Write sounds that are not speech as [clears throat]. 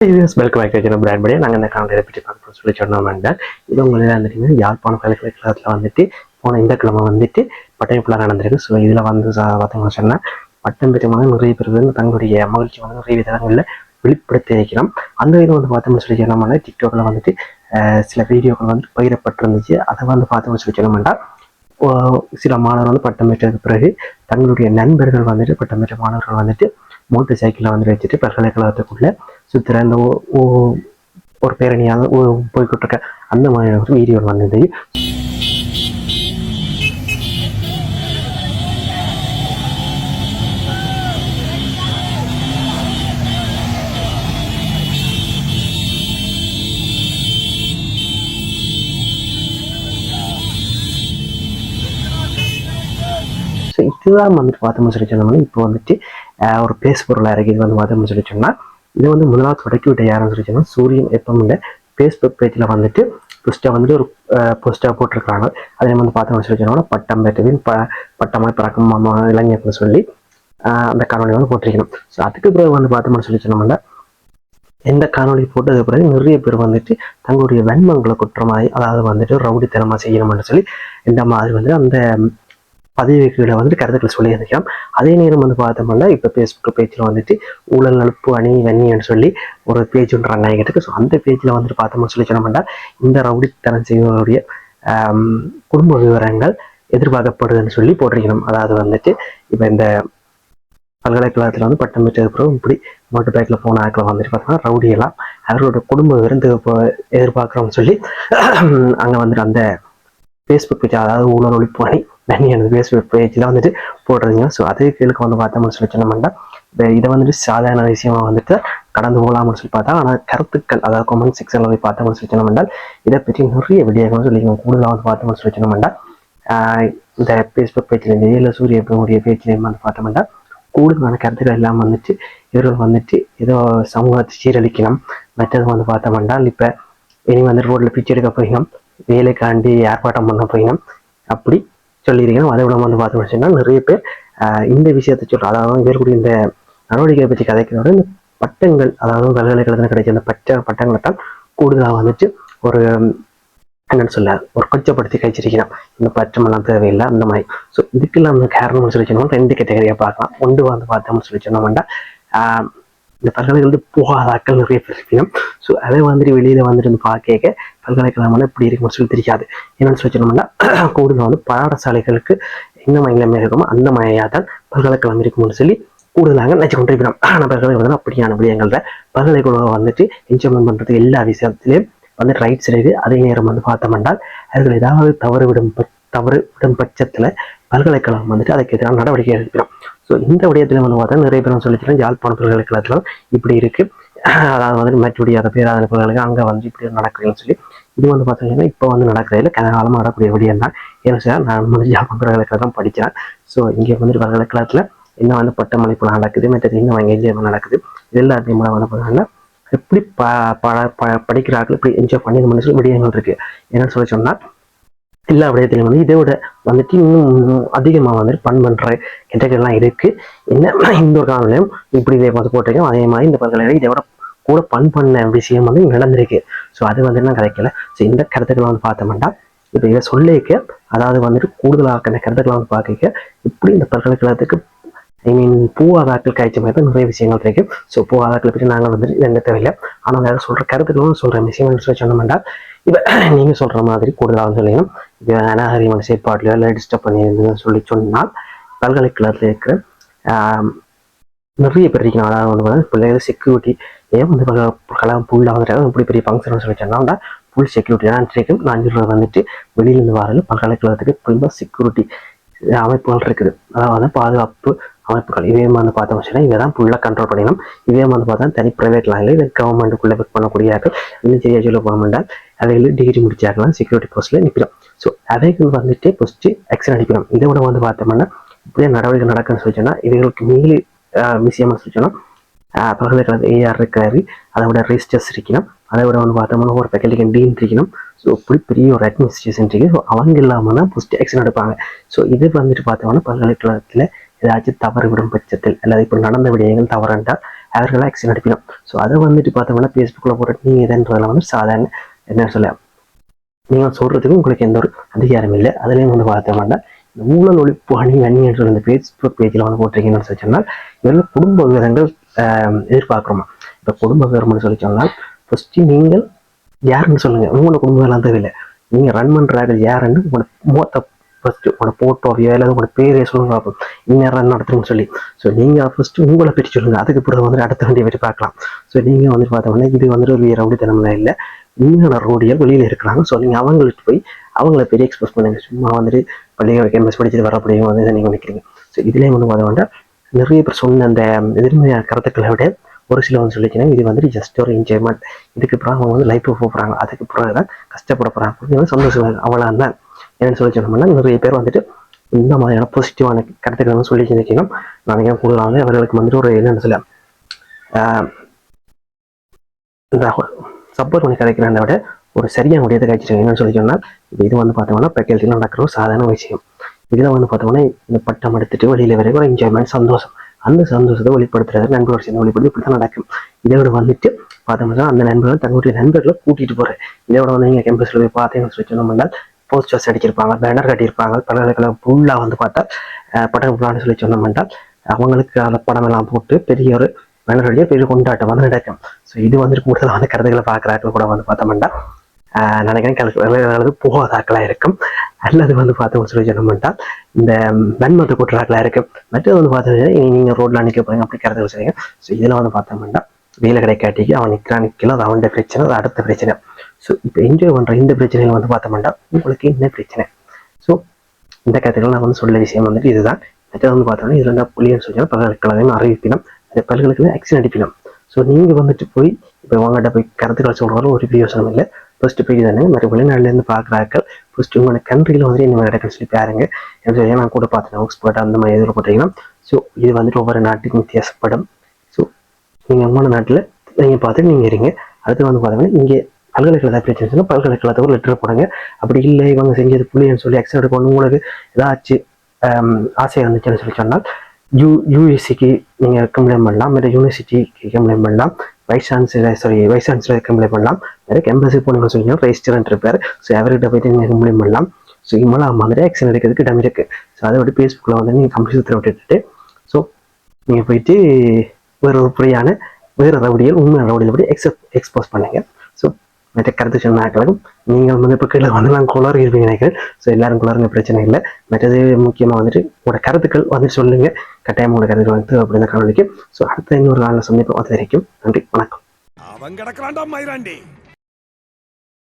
US welcome back to brand படி நாங்கள் இந்த காணொலியை பற்றி பார்க்க சொல்லி சொன்னோம்னா இது உங்களுக்கு வந்துட்டு யாழ்ப்பாணம் பல்கலைக்கழகத்தில் வந்துட்டு போன இந்த கிழமை வந்துட்டு பட்டம் ஃபுல்லாக நடந்திருக்கு. ஸோ இதில் வந்து சா- பார்த்தீங்கன்னு சொன்னால் பட்டம் பெற்றவங்க நிறைய பேர் வந்து தங்களுடைய மகிழ்ச்சி வந்து நிறைய விதங்களில் வெளிப்படுத்தி வைக்கிறோம் அந்த இதில் வந்து பார்த்தோம்னு சொல்லி சொன்னோம்னா டிக்டாக்ல வந்துட்டு சில வீடியோக்கள் வந்து பகிரப்பட்டிருந்துச்சு. அதை வந்து பார்த்தோம்னு சொல்லி சொன்னோம்னா ஓ, சில மாணவர்கள் வந்து பட்டம் பெற்றதுக்கு பிறகு தங்களுடைய நண்பர்கள் வந்துட்டு பட்டம் பெற்ற மாணவர்கள் வந்துட்டு மோட்டர் சைக்கிளை வந்து வச்சுட்டு பல்கலைக்கழகத்துக்குள்ளே சுற்றுற அந்த ஓ- ஓ- ஒரு பேரணியாக போய்கிட்டு இருக்க அந்த மாதிரி ஒரு வீடியோ வந்தது. ஸோ இதுதான் வந்துட்டு பார்த்தோம்னு சொல்லி சொன்னோம்னா இப்போ வந்துட்டு ஒரு பேசு பொருளாக இருக்குது இது வந்து பார்த்தோம்னு சொல்லி சொன்னால் இது வந்து முதலாவது தொடக்கி விட்ட யாருன்னு சொல்லி சொன்னால் சூரியன் எப்பவும் இல்லை ஃபேஸ்புக் பேஜில் வந்துட்டு போஸ்ட்டாக வந்துட்டு ஒரு போஸ்டாக போட்டிருக்கிறாங்க. அதே வந்து பார்த்தோம்னு சொல்லி சொன்னோம்னா பட்டம் பெற்றவின் ப பட்டமாய் பிறக்கும் மாமா இளைஞர்னு சொல்லி அந்த காணொலி வந்து போட்டிருக்கணும். ஸோ அதுக்கு பிறகு வந்து பார்த்தோம்னு சொல்லி சொன்னோம்னா எந்த காணொலி போட்டதுக்கு பிறகு நிறைய பேர் வந்துட்டு தங்களுடைய வெண்மங்களை குற்றமாய் அதாவது வந்துட்டு ரவுடித்தனமாக செய்யணும்னு சொல்லி இந்த மாதிரி வந்துட்டு அந்த பதவிகளை வந்துட்டு கருத்துக்கள் சொல்லி அதே நேரம் வந்து பார்த்தோம்னா இப்போ ஃபேஸ்புக் பேஜில் வந்துட்டு ஊழல் நட்பு அணி வன்னின்னு சொல்லி ஒரு பேஜ் ஒன்று ரன் ஆகிட்டு ஸோ அந்த பேஜில் வந்துட்டு பார்த்தோம்னு சொல்லி சொன்னோம்னா இந்த ரவுடித்தனம் செய்வதனுடைய குடும்ப விவரங்கள் எதிர்பார்க்கப்படுதுன்னு சொல்லி போட்டிருக்கணும் அதாவது வந்துட்டு இப்போ இந்த பல்கலைக்கழகத்தில் வந்து பட்டம் பெற்றது பிறகு இப்படி மோட்டர் பைக்கில் போன ஆக்கில் வந்துட்டு பார்த்தோம்னா ரவுடியெல்லாம் அவரோட குடும்ப விருந்து எதிர்பார்க்குறோம்னு சொல்லி அங்கே வந்துட்டு அந்த ஃபேஸ்புக் பேஜ் அதாவது ஊழல் ஒழிப்பு அணி தனி ஃபேஸ்புக் பேஜில் வந்துட்டு போடுறீங்க ஸோ அதே கேளுக்கு வந்து பார்த்தோம்னு சொல்லி சொன்னோம்னா இதை வந்துட்டு சாதாரண விஷயமா வந்துட்டு கடந்து போகலாம்னு சொல்லி பார்த்தா ஆனால் கருத்துக்கள் அதாவது கமெண்ட் செக்ஷனில் போய் பார்த்தோம்னு சொல்லி சொன்னோம்னா இதை பற்றி நிறைய விடயங்கள் சொல்லி கூடுதலாக வந்து பார்த்தோம்னு சொல்லி சொன்னோம்னா ஆஹ் இந்த ஃபேஸ்புக் பேஜில் இந்த சூரிய எப்படினுடைய பேஜ்லேயும் வந்து பார்த்தோம்னா கூடுதலான கருத்துக்கள் எல்லாம் வந்துட்டு இவர்கள் வந்துட்டு ஏதோ சமூகத்தை சீரழிக்கணும். மற்றது வந்து பார்த்தோம்னா இப்போ இனி வந்து ரோட்டில் பிச்சை எடுக்க போயிடும் வேலைக்காண்டி ஏற்பாட்டம் பண்ண போயிடும் அப்படி சொல்லியிருக்கணும் அதை விட வந்து பார்த்தோம்னு சொன்னா நிறைய பேர் இந்த விஷயத்தை சொல்கிறோம் அதாவது இவர்களுடைய இந்த நடவடிக்கையை பற்றி கதைக்கிறோட இந்த பட்டங்கள் அதாவது பல்கலைக்கழகத்தில் கிடைச்ச அந்த பச்சை பட்டங்களை தான் கூடுதலாக வந்துட்டு ஒரு என்னன்னு சொல்ல ஒரு கொச்சப்படுத்தி கழிச்சிருக்கிறான் இந்த பச்சமெல்லாம் தேவையில்லை அந்த மாதிரி. ஸோ இதுக்கெல்லாம் அந்த காரணம்னு சொல்லி சொன்னோம் ரெண்டு கேட்டகரியாக பார்க்கலாம். ஒன்று வந்து பார்த்தோம்னு சொல்லி சொன்னோம்னா இந்த பல்கலைக்கழகத்து போகாதாக்கள் நிறைய பேர் இருக்கணும் ஸோ அதை வந்துட்டு வெளியில் வந்துட்டு வந்து பார்க்க பல்கலைக்கழகம் வந்து இப்படி இருக்கும்னு சொல்லி தெரியாது. என்னன்னு சொல்லி [clears throat] கூடுதல் வந்து பாடசாலைகளுக்கு என்ன மையம் இருக்குமோ அந்த மையாக தான் பல்கலைக்கழகம் இருக்கும்னு சொல்லி கூடுதலாக நினச்சி கொண்டிருக்கிறோம். [clears throat] ஆனால் பல்கலைக்கழகம் அப்படியான விடயங்களில் பல்கலைக்கழகம் வந்துட்டு என்ஜாய்மெண்ட் பண்ணுறதுக்கு எல்லா விஷயத்திலையும் வந்து ரைட்ஸ் இருக்குது அதே நேரம் வந்து பார்த்தோம்னால் அவர்கள் ஏதாவது தவறு விடும் தவறு விடும் பட்சத்தில் பல்கலைக்கழகம் வந்துட்டு அதுக்கு எதிரான நடவடிக்கை எடுக்கிறோம். ஸோ இந்த விடயத்தில் வந்து பார்த்தா நிறைய பேர் சொல்லிக்கிறோம் யாழ்ப்பாண பல்கலைக்கழகத்தில் இப்படி இருக்கு. அதாவது வந்து மற்றபடி அதை பேராத பல்கலைக்கழகம் அங்கே வந்து இப்படி நடக்குதுன்னு சொல்லி. இது வந்து பார்த்தீங்கன்னா இப்போ வந்து நடக்கிறதில்ல கனகாலமாக நடக்கக்கூடிய விடயம் தான். ஏன்னா சார் நான் வந்து யாழ்ப்பாண பல்கலைக்கழகம் படித்தேன் ஸோ இங்கே வந்து பல்கலைக்கழகத்தில் என்ன வந்து பட்டமளிப்பு நடக்குது மற்றது இன்னும் அங்கே என்ஜாய் நடக்குது. இது எல்லாத்தையும் வந்து பார்த்தீங்கன்னா எப்படி ப ப ப- படிக்கிறார்கள் இப்படி என்ஜாய் பண்ணி இது விடயங்கள் இருக்குது என்னன்னு சொல்லி சொன்னால் எல்லா விடயத்திலையும் வந்து இதை விட வந்துட்டு இன்னும் அதிகமாக வந்துட்டு பண் பண்ணுற கேட்டகரிலாம் இருக்கு. என்ன இந்த ஒரு காலநிலையும் இப்படி இதை பார்த்து போட்டிருக்கோம் அதே மாதிரி இந்த பல்கலைக்கழகம் இதை விட கூட பண் பண்ண விஷயம் வந்து நடந்திருக்கு. ஸோ அது வந்து என்ன கிடைக்கல ஸோ இந்த கருத்துக்களை வந்து பார்த்தோம்னா இப்போ இதை சொல்லிக்க அதாவது வந்துட்டு கூடுதலாக இந்த கருத்துக்களை வந்து பார்க்க இப்படி இந்த பல்கலைக்கழகத்துக்கு ஐ மீன் பூவாதாக்கள் காய்ச்ச மாதிரி தான் நிறைய விஷயங்கள் இருக்கு. ஸோ பூவாதாக்களை பற்றி நாங்கள் வந்துட்டு எந்த தேவையில்லை ஆனால் வேறு சொல்கிற கருத்துக்களும் சொல்கிற விஷயங்கள் சொன்னோம்னா இப்போ நீங்கள் சொல்கிற மாதிரி கூடுதலாக சொல்லணும் அனாகரிமான செயற்பாட்டிலோ இல்லை டிஸ்டர்ப் பண்ணியிருந்ததுன்னு சொல்லி சொன்னால் பல்கலைக்கழகத்தில் இருக்கிற நிறைய பேர் இருக்கணும் அதாவது வந்து பிள்ளைகள் செக்யூரிட்டி ஏன் வந்து கலாம் ஃபுல்லாக இப்படி பெரிய ஃபங்க்ஷன் சொல்லி சொன்னா ஃபுல் செக்யூரிட்டி தான். இருக்கு நான் சொல்றது வந்துட்டு வெளியிலேருந்து வரல பல்கலைக்கழகத்துக்கு ஃபுல்லாக செக்யூரிட்டி அமைப்புகள் இருக்குது. அதாவது பாதுகாப்பு அமைப்புகள். இதே வந்து பார்த்தோம் வச்சுன்னா இதை தான் ஃபுல்லாக கண்ட்ரோல் பண்ணிடணும் இதே வந்து பார்த்தா தனி ப்ரைவேட் லைனில் இது கவர்மெண்ட்டுக்குள்ளே ஒர்க் பண்ணக்கூடிய இன்னும் சரியாக சொல்ல போகமென்றால் அவைகள் டிகிரி முடிச்சாக்கலாம் செக்யூரிட்டி போஸ்ட்டில் நிற்கிறோம் ஸோ அவைகள் வந்துட்டு ஃபஸ்ட்டு ஆக்ஷன் அடிக்கணும். இதை விட வந்து பார்த்தோம்னா இப்படியே நடவடிக்கை நடக்குன்னு சொல்லி இவைகளுக்கு மீறி ஆஹ் விஷயமா சொல்லி பல்கலைக்கழக ஏஆர் இருக்காரு. அதை விட ரெஜிஸ்டர்ஸ் இருக்கணும். அதை விட வந்து பார்த்தோம்னா ஒரு ஃபேக்கல்டிக்கு டீன் இருக்கணும். ஸோ இப்படி பெரிய ஒரு அட்மினிஸ்ட்ரேஷன் இருக்குது ஸோ அவங்க இல்லாமல் தான் ஃபஸ்ட்டு ஆக்ஷன் எடுப்பாங்க. ஸோ இது வந்துட்டு பார்த்தோம்னா பல்கலைக்கழகத்தில் ஏதாச்சும் தவறு விடும் பட்சத்தில் அல்லது இப்போ நடந்த விடயங்கள் தவறுண்டால் அவர்களாக ஆக்ஷன் எடுப்பினோம் ஸோ அதை வந்துட்டு பார்த்தோம்னா ஃபேஸ்புக்கில் போட்டு நீங்கள் இதுன்றதுல வந்து சாதாரண என்ன சொல்ல? நீங்கள் சொல்கிறதுக்கு உங்களுக்கு எந்த ஒரு அதிகாரம் இல்லை. அதுலேயும் வந்து பார்த்தோம்னா இந்த ஊழல் ஒழிப்பு அணி அணின்னு சொல்லி இந்த ஃபேஸ்புக் பேஜில் வந்து போட்டிருக்கீங்கன்னு சொல்லி சொன்னால் இதில் குடும்ப விவரங்கள் ஆஹ், எதிர்பார்க்குறோமா? இப்போ குடும்ப விவரம்னு சொல்லி சொன்னால் ஃபஸ்ட்டு நீங்கள் யாருன்னு சொல்லுங்கள் உங்களோட குடும்ப விவரம் தேவையில்லை. நீங்கள் ரன் பண்ணுறாரு யாருன்னு உங்களோட மூத்த ஃபஸ்ட்டு உங்களோட ஃபோட்டோவையோ இல்லை உங்களோட பேரே சொல்லுங்க பார்ப்போம் இந்நேரம் என்ன நடத்துறேன்னு சொல்லி. ஸோ நீங்கள் ஃபஸ்ட்டு உங்களை பற்றி சொல்லுங்கள் அதுக்கு பிறகு வந்து அடுத்த வண்டியை பற்றி பார்க்கலாம். ஸோ நீங்கள் வந்து பார்த்தோம்னா இது வந்து ஒரு ரவுடித்தனம்லாம் இல்லை. உண்மையான ரோடியல் வெளியில் இருக்கிறாங்க. ஸோ நீங்கள் அவங்களுக்கு போய் அவங்கள பெரிய எக்ஸ்பிரஸ் பண்ணுங்க. சும்மா வந்துட்டு பள்ளிகள் கேம்பஸ் படிச்சுட்டு வரப்படியும் வந்து நீங்கள் நினைக்கிறீங்க. ஸோ இதுலேயும் வந்து பார்த்தோம்னா நிறைய பேர் சொன்ன அந்த எதிர்மையான கருத்துக்களை விட ஒரு சில வந்து சொல்லிக்கணும் இது வந்துட்டு ஜஸ்ட் ஒரு என்ஜாய்மெண்ட் இதுக்கு அப்புறம் அவங்க வந்து லைஃப் போகிறாங்க அதுக்கப்புறம் தான் கஷ்டப்பட போகிறாங்க சந்தோஷம் அவ்வளோ தான் என்னன்னு சொல்லி சொன்னோம்னா நிறைய பேர் வந்துட்டு இந்த மாதிரியான பாசிட்டிவான கருத்துக்களை வந்து சொல்லி நினைக்கணும் நான் கூடுதலாக வந்து அவர்களுக்கு வந்துட்டு ஒரு என்னென்னு சொல்ல ஆஹ் இந்த சப்போர்ட் பண்ணி கிடைக்கிறத விட ஒரு சரியான முடியாத கிடைச்சிருங்க என்னன்னு சொல்லி சொன்னால் இப்போ இது வந்து பார்த்தோம்னா பெக்கல்ட்டில் நடக்கிற ஒரு சாதாரண விஷயம். இதில் வந்து பார்த்தோம்னா இந்த பட்டம் எடுத்துட்டு வெளியில் வரைக்கும் ஒரு என்ஜாய்மெண்ட் சந்தோஷம். அந்த சந்தோஷத்தை வெளிப்படுத்துறது நண்பர்கள் சேர்ந்து வெளிப்படுத்தி இப்படி தான் நடக்கும். இதோட வந்துட்டு பார்த்தோம்னா அந்த நண்பர்கள் தங்களுடைய நண்பர்களை கூட்டிட்டு போகிறேன் இதோட வந்து நீங்கள் கேம்பஸில் போய் பார்த்தீங்கன்னு சொல்லி சொன்னோம்னா போஸ்டர்ஸ் அடிச்சிருப்பாங்க பேனர் கட்டியிருப்பாங்க பல்கலைக்கழகம் ஃபுல்லாக வந்து பார்த்தா அஹ், சொல்லி சொன்னோம்னா அவங்களுக்கு அந்த படம் எல்லாம் போட்டு பெரிய ஒரு பேனர் அடிச்சு பெரிய கொண்டாட்டம் வந்து நடக்கும் ஸோ இது வந்துட்டு கூடுதலாக வந்து கருத்துக்களை பார்க்குறாக்கள் கூட வந்து பார்த்தோம்னா ஆஹ் நினைக்கிறேன் கலக்கு போகாதாக்களாக இருக்கும் அல்லது வந்து பார்த்தோம்னு சொல்லி சொன்னோம்னா இந்த வன்மத்தை கூட்டுறாக்களாக இருக்கும் மற்றது வந்து பார்த்தீங்கன்னா நீங்கள் ரோட்டில் நிற்க போறீங்க அப்படி கருத்துக்கள் செய்யுங்க ஸோ இதில் வந்து பார்த்தோம்னா வேலை கிடைக்காட்டிக்கு அவன் நிற்கிறான் நிற்கல அது அவன்கிட்ட பிரச்சனை அது அடுத்த பிரச்சனை ஸோ இப்போ என்ஜாய் பண்ணுற இந்த பிரச்சனைகள் வந்து பார்த்தோம்னா உங்களுக்கு என்ன பிரச்சனை? ஸோ இந்த கதைகள் நான் வந்து சொல்ல விஷயம் வந்துட்டு இதுதான். மற்றது வந்து பார்த்தோம்னா இதில் என்ன புள்ளின்னு சொல்லி பல்கலைக்கழகம் அறிவிப்பினம் அந்த பல்கலைக்கழகம் ஆக்ஷன் அடிப்பினம் ஸோ நீங்கள் வந்துட்டு போய் இப்போ உங்கள்கிட்ட போய் கருத்துக்கள் சொல்கிறவங்க ஒரு பிரயோசனம் இல்லை. ஃபஸ்ட்டு போய் தானே மறு வெளிநாட்டிலேருந்து பார்க்குறாக்கள் ஃபஸ்ட்டு உங்களோட கண்ட்ரியில் வந்துட்டு என்ன மாதிரி நடக்குன்னு சொல்லி பாருங்க. எனக்கு சொல்லி நான் கூட பார்த்தேன் ஆக்ஸ்போர்ட் அந்த மாதிரி இதில் போட்டிங்கன்னா ஸோ இது வந்துட்டு ஒவ்வொரு நாட்டுக்கும் வித்தியாசப்படும். ஸோ நீங்கள் உங்களோட நாட்டில் நீங்கள் பார்த்துட்டு நீங்கள் இருங்க. அடுத்து வந்து பார்த்தீங்கன்னா இங்கே பல்கலைக்கழக பிரச்சனை பல்கலைக்கழகத்தை ஒரு லெட்டர் போடுங்க. அப்படி இல்லை இவங்க செஞ்சது புள்ளின்னு சொல்லி எக்ஸாம் எடுக்கணும் உங்களுக்கு ஏதாச்சும் ஆசையாக ஆசை இருந்துச்சுன்னு சொல்லி சொன்னால் யூ யூஎஸ்சிக்கு நீங்கள் கம்ப்ளைண்ட் பண்ணலாம். இல்லை யூனிவர்சிட்டிக்கு கம்ப்ளைண்ட் பண்ணலாம். Vice chancellor sorry vice chancellor complaint பண்ணலாம். வேறு எம்பசி போனீங்கன்னு சொன்னீங்கன்னா ரெஜிஸ்டரண்ட் இருப்பார். ஸோ அவர்கிட்ட போயிட்டு நீங்கள் கம்ப்ளைண்ட் பண்ணலாம். ஸோ இம்மெல்லாம் மாதிரி ஆக்ஷன் எடுக்கிறதுக்கு இடம் இருக்குது ஸோ அதை விட்டு ஃபேஸ்புக்கில் வந்து நீங்கள் கம்ப்யூட்டர் விட்டுட்டு ஸோ நீங்கள் போயிட்டு வேற ஒரு புரியான வேறு ரவுடியல் உண்மை ரவுடியில் போய் எக்ஸப் எக்ஸ்போஸ் பண்ணுங்க. மற்ற கருத்து சொன்னாக்களும் நீங்கள் வந்து இப்போ கீழே வந்து நான் குளர் இருப்பீங்க நினைக்கிறேன் ஸோ எல்லாரும் குளருங்க பிரச்சனை இல்லை மற்றது முக்கியமாக வந்துட்டு உங்களோட கருத்துக்கள் வந்து சொல்லுங்க கட்டாயம் உங்களோட கருத்துக்கள் வந்து அப்படின்னு காணொலிக்கு ஸோ அடுத்த இன்னொரு நாளில் சந்திப்போம் அது வரைக்கும் நன்றி வணக்கம் அவன் கிடக்கிறான்டா மயிராண்டி